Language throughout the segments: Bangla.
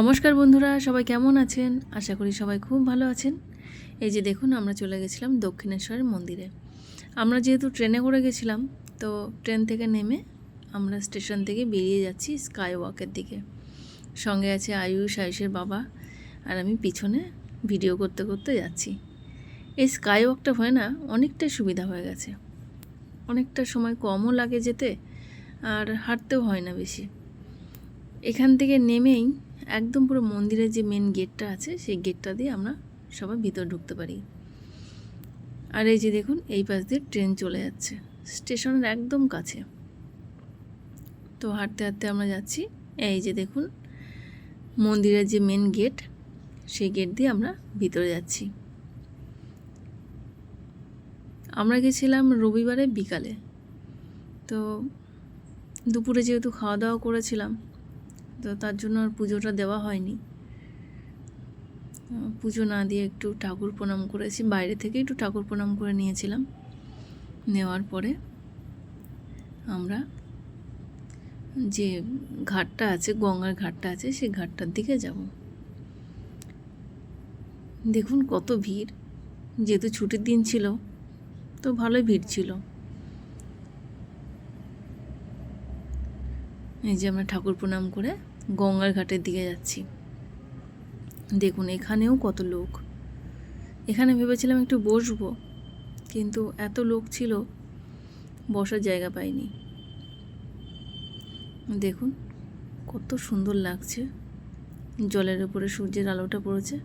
নমস্কার বন্ধুরা, সবাই কেমন আছেন? আশা করি সবাই খুব ভালো আছেন। এই যে দেখুন, আমরা চলে গেছিলাম দক্ষিণেশ্বরের মন্দিরে। আমরা যেহেতু ট্রেনে করে গেছিলাম, তো ট্রেন থেকে নেমে আমরা স্টেশন থেকে বেরিয়ে যাচ্ছি স্কাই ওয়াকের দিকে। সঙ্গে আছে আয়ুষ, আয়ুষের বাবা, আর আমি পিছনে ভিডিও করতে করতে যাচ্ছি। এই স্কাই ওয়াকটা হয় না অনেকটাই সুবিধা হয়ে গেছে। অনেকটা সময় কমও লাগে যেতে, আর হাঁটতেও হয় না বেশি। এখান থেকে নেমেই একদম পুরো মন্দিরের যে মেন গেটটা আছে, সেই গেটটা দিয়ে আমরা সবাই ভিতর ঢুকতে পারি। আর এই যে দেখুন, এই পাশ দিয়ে ট্রেন চলে যাচ্ছে। স্টেশনের একদম কাছে। তো হাঁটতে হাঁটতে আমরা যাচ্ছি। এই যে দেখুন, মন্দিরের যে মেন গেট সেই গেট দিয়ে আমরা ভিতরে যাচ্ছি। আমরা গেছিলাম রবিবারে বিকালে। তো দুপুরে যেহেতু খাওয়া দাওয়া করেছিলাম তো তার জন্য আর পুজোটা দেওয়া হয়নি। পুজো না দিয়ে একটু ঠাকুর প্রণাম করেছি। বাইরে থেকে একটু ঠাকুর প্রণাম করে নিয়েছিলাম। নেওয়ার পরে আমরা যে ঘাটটা আছে, গঙ্গার ঘাটটা আছে, সেই ঘাটটার দিকে যাব। দেখুন কত ভিড়। যেহেতু ছুটির দিন ছিল, তো ভালোই ভিড় ছিল। এই যে আমরা ঠাকুর প্রণাম করে গঙ্গার ঘাটের দিকে যাচ্ছি। দেখুন, এখানেও কত লোক। এখানে ভেবেছিলাম একটু বসবো, কিন্তু এত লোক ছিল, বসার জায়গা পাইনি। দেখুন, কত সুন্দর লাগছে। জলের উপরে সূর্যের আলোটা পড়েছে।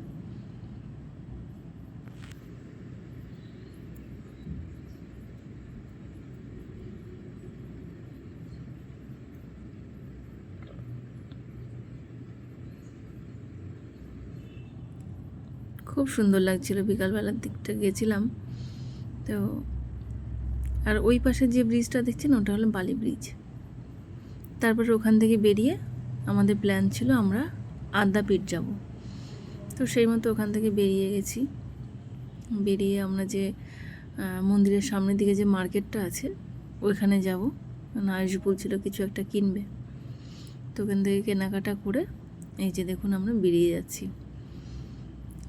খুব সুন্দর লাগছিল। বিকালবেলার দিকটা গেছিলাম। তো আর ওই পাশে যে ব্রিজটা দেখছেন, ওটা হলো বালি ব্রিজ তারপরে ওখান থেকে বেরিয়ে আমাদের প্ল্যান ছিল আমরা আদ্যাপীঠ যাব। তো সেই মতো ওখান থেকে বেরিয়ে গেছি। বেরিয়ে আমরা যে মন্দিরের সামনের দিকে যে মার্কেটটা আছে, ওইখানে যাব। কারণ আয়ুষ বলছিল কিছু একটা কিনবে। তো ওখান থেকে কেনাকাটা করে এই যে দেখুন আমরা বেরিয়ে যাচ্ছি।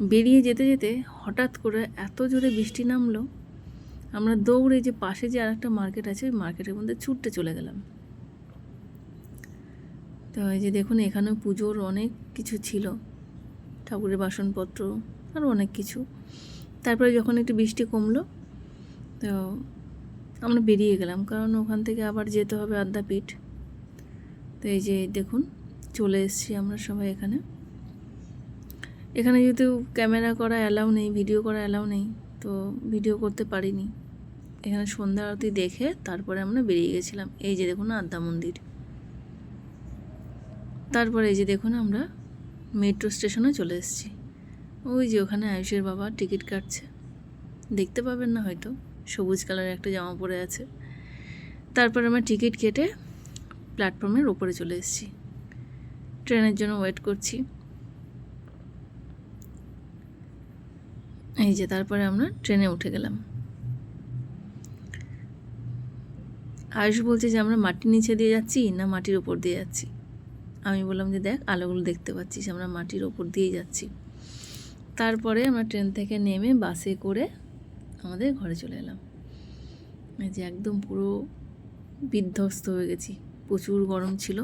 বেরিয়ে যেতে যেতে হঠাৎ করে এত জোরে বৃষ্টি নামলো, আমরা দৌড়ে যে পাশে যে আর একটা মার্কেট আছে, ওই মার্কেটের মধ্যে ছুটতে চলে গেলাম। তো এই যে দেখুন এখানেও পুজোর অনেক কিছু ছিল। ঠাকুরের বাসনপত্র আরও অনেক কিছু। তারপরে যখন একটু বৃষ্টি কমলো, তো আমরা বেরিয়ে গেলাম। কারণ ওখান থেকে আবার যেতে হবে আদ্যাপীঠ। তো এই যে দেখুন, চলে এসেছি আমরা সবাই এখানে। এখানে যেহেতু ক্যামেরা করা অ্যালাউ নেই, ভিডিও করা অ্যালাউ নেই, তো ভিডিও করতে পারিনি। এখানে সন্ধ্যা আরতি দেখে তারপরে আমরা বেরিয়ে গেছিলাম। এই যে দেখুন আদ্যা মন্দির। তারপরে এই যে দেখুন আমরা মেট্রো স্টেশনে চলে এসেছি। ওই যে ওখানে আয়ুষের বাবা টিকিট কাটছে। দেখতে পাবেন না হয়তো, সবুজ কালারের একটা জামা পরে আছে। তারপর আমরা টিকিট কেটে প্ল্যাটফর্মের ওপরে চলে এসেছি। ট্রেনের জন্য ওয়েট করছি। এই যে তারপরে আমরা ট্রেনে উঠে গেলাম। আয়ুষ বলছে যে, আমরা মাটির নিচে দিয়ে যাচ্ছি না মাটির ওপর দিয়ে যাচ্ছি? আমি বললাম যে, দেখ, আলোগুলো দেখতে পাচ্ছিস, আমরা মাটির ওপর দিয়েই যাচ্ছি। তারপরে আমরা ট্রেন থেকে নেমে বাসে করে আমাদের ঘরে চলে এলাম। যে একদম পুরো বিধ্বস্ত হয়ে গেছি, প্রচুর গরম ছিল।